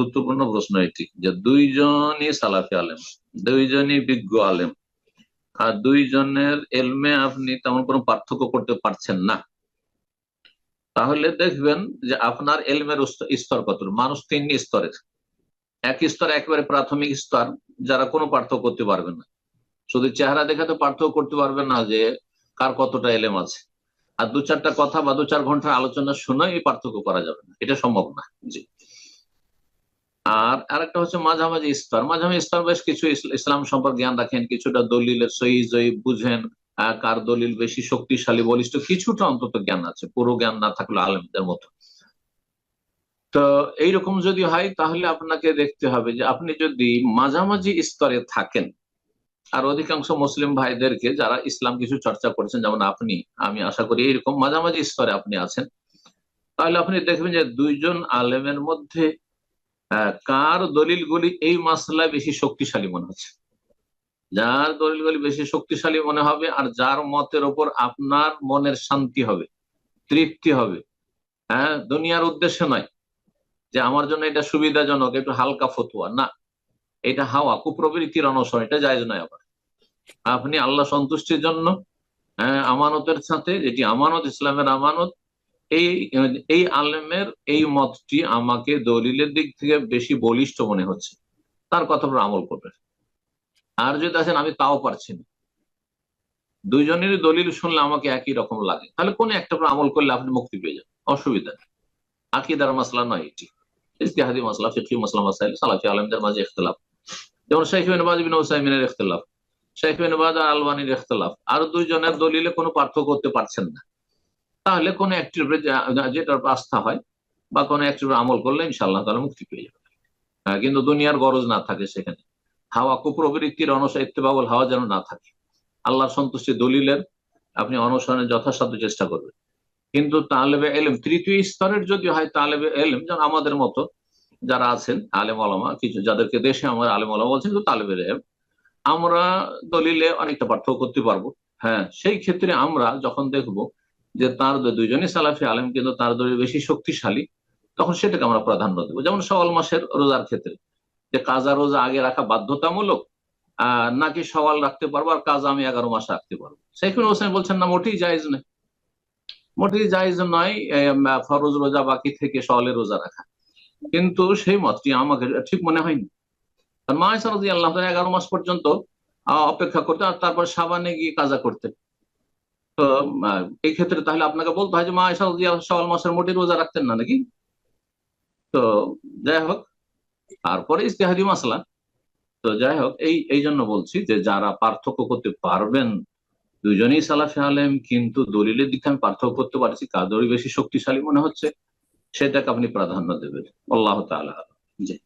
গুরুত্বপূর্ণ প্রশ্ন এটি, যে দুইজনই সালাফি আলেম, দুইজনই বিজ্ঞ আলেম, আর দুইজনের এলমে আপনি তেমন কোনো পার্থক্য করতে পারছেন না। তাহলে দেখবেন যে আপনার এলমের স্তর কত? মানুষ তিন স্তরের। এক স্তর একেবারে প্রাথমিক স্তর, যারা কোনো পার্থক্য করতে পারবে না। শুধু চেহারা দেখে তো পার্থক্য করতে পারবে না যে কার কতটা এলেম আছে। আর দু চারটা কথা বা দু চার ঘণ্টার আলোচনা শুনে এই পার্থক্য করা যাবে না। এটা সম্ভব না। জি। আর আরেকটা হচ্ছে মাঝামাঝি স্তর। মাঝামাঝি স্তর বেশ কিছু ইসলাম সম্পর্কে জ্ঞান রাখেন, কিছুটা দলিলের সহি, জয়ী বুঝেন কার দলিল বেশি শক্তিশালী বলিষ্ঠ, কিছুটা অন্তত জ্ঞান আছে, পুরো জ্ঞান না থাকলে আলেমদের মতো। তো এইরকম যদি হয়, তাহলে আপনাকে দেখতে হবে যে আপনি যদি মাঝামাঝি স্তরে থাকেন, আর অধিকাংশ মুসলিম ভাইদেরকে যারা ইসলাম কিছু চর্চা করছেন, যেমন আপনি, আমি আশা করি এইরকম মাঝামাঝি স্তরে আপনি আছেন, তাহলে আপনি দেখবেন যে দুইজন আলেমের মধ্যে কার দলিলগুলি এই মাসলায় বেশি শক্তিশালী মনে হচ্ছে? যার দলিলগুলি বেশি শক্তিশালী মনে হবে আর যার মতের ওপর আপনার মনের শান্তি হবে, তৃপ্তি হবে হ্যাঁ দুনিয়ার উদ্দেশ্য নয়। যে আমার জন্য এটা সুবিধাজনক, একটু হালকা ফতুয়া, না। এটা হাওয়া, কুপ্রবৃত্তির অনুসরণ এটা যায় নয় আবার আপনি আল্লাহ সন্তুষ্টির জন্য আমানতের সাথে, যেটি আমানত, ইসলামের আমানত এই এই আলেমের এই মতটি আমাকে দলিলের দিক থেকে বেশি বলিষ্ঠ মনে হচ্ছে। তার কথা আমল করবেন আর যদি আছেন, আমি তাও পারছি না। দুইজনেরই দলিল শুনলে আমাকে একই রকম লাগে। তাহলে কোন একটা আমল করলে আপনি মুক্তি পেয়ে যান অসুবিধা নেই। আকিদার মাসলা নয় এটি। ইস্তিহাদি মাসলা ফিকি মাসলা, মাসাইল, সালাফি আলমদের মাঝে ইখতলাফ। যেমন শেখ বাজ বিন ওসাইমিনের ইখতলাফ, শেখ বাজ আর আলবানির ইখতলাফ। আর দুইজনের দলিলে কোনো পার্থক্য করতে পারছেন না। তাহলে কোনো একটির উপরে যেটার আস্থা হয় বা কোনো একটির উপরে আমল করলে ইনশাল্লাহ তাহলে মুক্তি পেয়ে যাবে। কিন্তু দুনিয়ার গরজ না থাকে সেখানে। হাওয়া কুপ্রবৃত্তির অনুসার ইত্তেবাবুল হাওয়া যেন না থাকে। আল্লাহর সন্তুষ্টি দলিলের আপনি অনুসরণের যথাসাধ্য চেষ্টা করবেন। কিন্তু তালেবে এলেম, তৃতীয় স্তরের যদি হয় তালেবে এলেম, যেমন আমাদের মতো যারা আছেন আলেম আলমা কিছু যাদেরকে দেশে আমার আলেম আলমা বলছেন, কিন্তু তালেবে এলেম, আমরা দলিলে অনেকটা পার্থক্য করতে পারব। হ্যাঁ সেই ক্ষেত্রে আমরা যখন দেখব যে তার দুইজনই সালাফি আলেম, কিন্তু তার দলিল বেশি শক্তিশালী, তখন সেটাকে আমরা প্রাধান্য দেবো। যেমন সওয়াল মাসের রোজার ক্ষেত্রে, যে কাজা রোজা আগে রাখা বাধ্যতামূলক নাকি সওয়াল রাখতে পারব আর কাজ আমি এগারো মাস রাখতে পারব? সেইখানে হোসেন বলছেন, না, মোটেই জায়জ নেই মোটেই জায়জ নয় ফরজ রোজা বাকি থেকে সওয়ালের রোজা রাখা। কিন্তু সেই মতটি আমাকে ঠিক মনে হয়নি। মায়েশা রাজি আল্লাহ এগারো মাস পর্যন্ত অপেক্ষা করতে আর তারপর সাবানে গিয়ে কাজা করতে তো এই ক্ষেত্রে তাহলে আপনাকে বলতে হয় যে, মা সওয়াল মাসের মোটে রোজা রাখতেন না নাকি? তো, যাই হোক, তারপরে ইস্তেহাদি মাসলা। তো যাই হোক, এই এই জন্য বলছি যে, যারা পার্থক্য করতে পারবেন, দুজনেই সালাফি আলেম, কিন্তু দলিলের দিকে আমি পার্থক্য করতে পারছি কাদরি বেশি শক্তিশালী মনে হচ্ছে, সেটাকে আপনি প্রাধান্য দেবেন। আল্লাহ তালা জি।